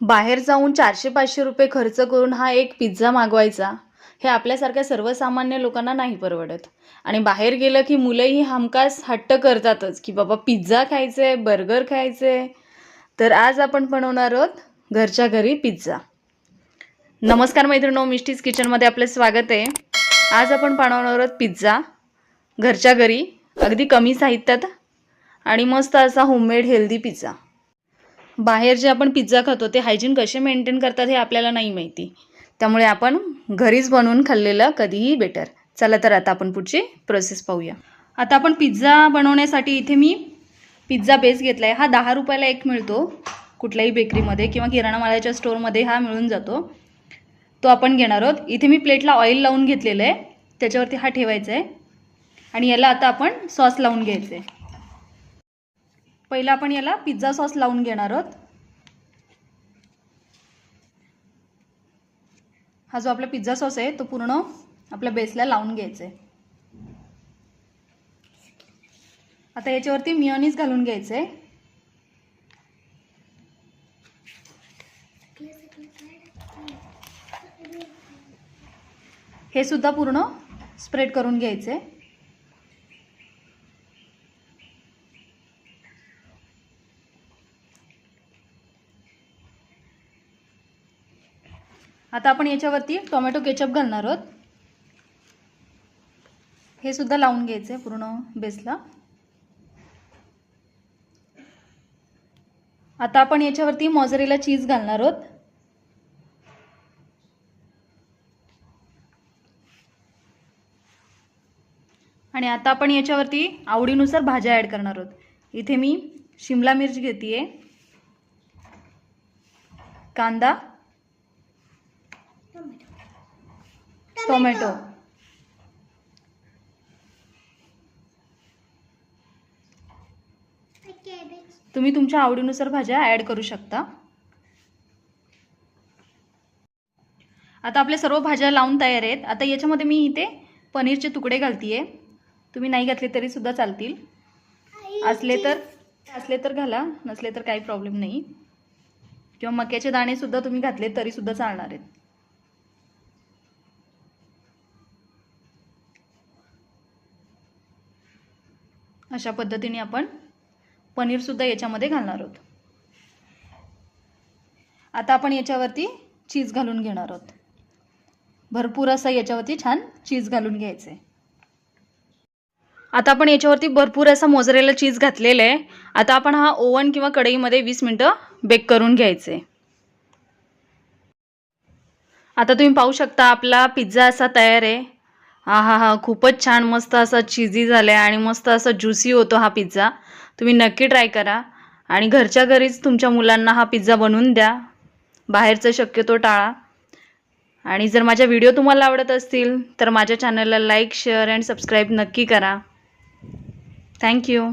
बाहेर जाऊन चारशे पाचशे रुपये खर्च करून हा एक पिझ्झा मागवायचा हे आपल्यासारख्या सर्वसामान्य लोकांना नाही परवडत. आणि बाहेर गेलं की मुलंही हमखास हट्ट करतातच की बाबा पिझ्झा खायचं आहे बर्गर खायचं आहे तर आज आपण बनवणार आहोत घरच्या घरी पिझ्झा. नमस्कार मैत्रिणो मिष्टीज किचनमध्ये आपलं स्वागत आहे. आज आपण बनवणार आहोत पिझ्झा घरच्या घरी अगदी कमी साहित्यात आणि मस्त असा होममेड हेल्दी पिझ्झा. बाहेर जे आपण पिझ्झा खातो ते हायजीन कसे मेंटेन करतात हे आपल्याला नाही माहिती. त्यामुळे आपण घरीच बनवून खाल्लेलं कधीही बेटर चला तर आता आपण पुढची प्रोसेस पाहूया. आता आपण पिझ्झा बनवण्यासाठी इथे मी पिझ्झा बेस घेतला आहे हा दहा रुपयाला एक मिळतो. कुठल्याही बेकरीमध्ये किंवा किराणा मालाच्या स्टोअरमध्ये हा मिळून जातो. तो आपण घेणार आहोत. इथे मी प्लेटला ऑइल लावून घेतलेलं आहे. त्याच्यावरती हा ठेवायचा आहे. आणि याला आता आपण सॉस लावून घ्यायचं आहे. पहिला आपण याला पिझ्झा सॉस लावून घेणार आहोत. हा जो आपला पिझ्झा सॉस आहे तो पूर्ण आपल्या बेसला लावून घ्यायचा आहे. आता याच्यावरती मिओनीज घालून घ्यायचं आहे. हे सुद्धा पूर्ण स्प्रेड करून घ्यायचं आता आपण याच्यावरती टोमॅटो केचप घालणार आहोत. हे सुद्धा लावून घ्यायचं आहे पूर्ण बेसला. आता आपण याच्यावरती मॉझरेला चीज घालणार आहोत. आणि आता आपण याच्यावरती आवडीनुसार भाज्या ॲड करणार आहोत. इथे मी शिमला मिर्च घेते कांदा. टोमॅटो. तुम्ही तुमच्या आवडीनुसार भाज्या ॲड करू शकता. आता आपल्या सर्व भाज्या लावून तयार आहेत. आता याच्यामध्ये मी इथे पनीरचे तुकडे घालतीये. तुम्ही नाही घातले तरी सुद्धा चालतील. असले तर असले तर घाला नसले तर काही प्रॉब्लेम नाही. किंवा मक्याचे दाणे सुद्धा तुम्ही घातले तरी सुद्धा चालणार आहेत. अशा पद्धतीने आपण पनीरसुद्धा याच्यामध्ये घालणार आहोत. आता आपण याच्यावरती चीज घालून घेणार आहोत. भरपूर असं याच्यावरती छान चीज घालून घ्यायचं आहे आता आपण याच्यावरती भरपूर असा मोजरेला चीज घातलेला आहे. आता आपण हा ओव्हन किंवा कढईमध्ये वीस मिनटं बेक करून घ्यायचे आता तुम्ही पाहू शकता आपला पिझ्झा असा तयार आहे. हा हा हा खूपच छान. मस्त असा चिझी झाला आहे आणि मस्त असा ज्युसी होतो हा पिझ्झा तुम्ही नक्की ट्राय करा. आणि घरच्या घरीच तुमच्या मुलांना हा पिझ्झा बनवून द्या. बाहेरचं शक्यतो टाळा. आणि जर माझ्या व्हिडिओ तुम्हाला आवडत असतील तर माझ्या चॅनलला लाईक शेअर अँड सबस्क्राईब नक्की करा. थँक्यू